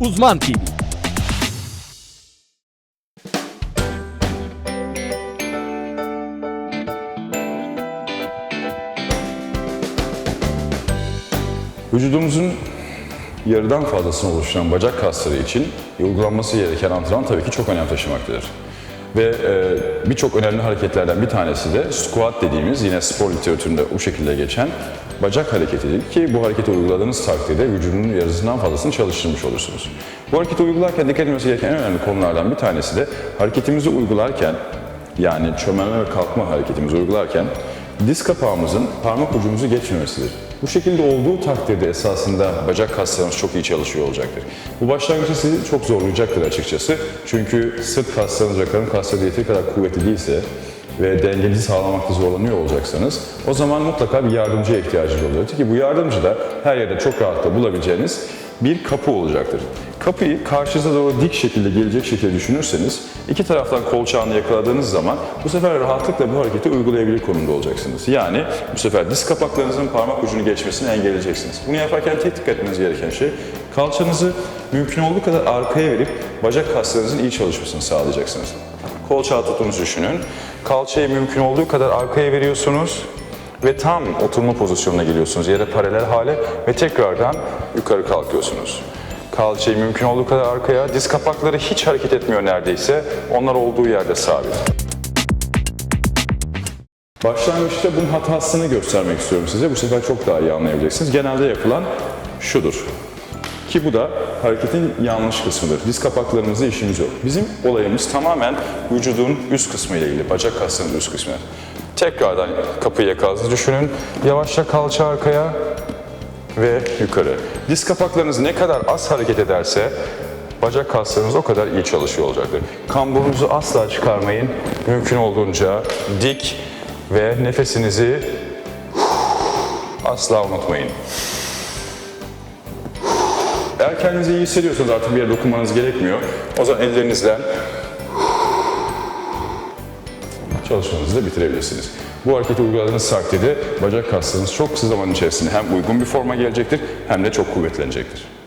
Uzman TV. Vücudumuzun yarıdan fazlasını oluşturan bacak kasları için uygulanması gereken antrenman tabii ki çok önem taşımaktadır. Ve e, birçok önemli hareketlerden bir tanesi de squat dediğimiz yine spor literatüründe bu şekilde geçen bacak hareketidir ki bu hareketi uyguladığınız takdirde vücudunun yarısından fazlasını çalıştırmış olursunuz. Bu hareketi uygularken dikkat edilmesi gereken en önemli konulardan bir tanesi de hareketimizi uygularken yani çömelme ve kalkma hareketimizi uygularken diz kapağımızın parmak ucumuzu geçmemesidir. Bu şekilde olduğu takdirde esasında bacak kaslarımız çok iyi çalışıyor olacaktır. Bu başlangıçta sizi çok zorlayacaktır açıkçası. Çünkü sırt kaslarınız ve karın kasları yeteri kadar kuvvetli değilse ve dengenizi sağlamakta zorlanıyor olacaksanız o zaman mutlaka bir yardımcıya ihtiyacınız olacaktır ki bu yardımcı da her yerde çok rahatlıkla bulabileceğiniz bir kapı olacaktır. Kapıyı karşınıza doğru dik şekilde gelecek şekilde düşünürseniz iki taraftan kolçağını yakaladığınız zaman bu sefer rahatlıkla bu hareketi uygulayabilir konumda olacaksınız. Yani bu sefer diz kapaklarınızın parmak ucunu geçmesini engelleyeceksiniz. Bunu yaparken tek dikkat etmeniz gereken şey kalçanızı mümkün olduğu kadar arkaya verip bacak kaslarınızın iyi çalışmasını sağlayacaksınız. Kolçağı tuttuğunuzu düşünün. Kalçayı mümkün olduğu kadar arkaya veriyorsunuz ve tam oturma pozisyonuna geliyorsunuz yere paralel hale ve tekrardan yukarı kalkıyorsunuz. Kalçayı mümkün olduğu kadar arkaya, diz kapakları hiç hareket etmiyor neredeyse. Onlar olduğu yerde sabit. Başlangıçta bunun hatasını göstermek istiyorum size. Bu sefer çok daha iyi anlayabileceksiniz. Genelde yapılan şudur. Ki bu da hareketin yanlış kısmıdır. Diz kapaklarımızda işimiz yok. Bizim olayımız tamamen vücudun üst kısmı ile ilgili, bacak kaslarının üst kısmı. Tekrardan kapıyı yakaladığınızı düşünün. Yavaşça kalça arkaya ve yukarı. Diz kapaklarınız ne kadar az hareket ederse bacak kaslarınız o kadar iyi çalışıyor olacaktır. Kamburunuzu asla çıkarmayın. Mümkün olduğunca dik ve nefesinizi asla unutmayın. Eğer kendinizi iyi hissediyorsanız artık bir yere dokunmanız gerekmiyor. O zaman ellerinizle çalışmanızı da bitirebilirsiniz. Bu hareketi uyguladığınız takdirde bacak kaslarınız çok kısa zaman içerisinde hem uygun bir forma gelecektir hem de çok kuvvetlenecektir.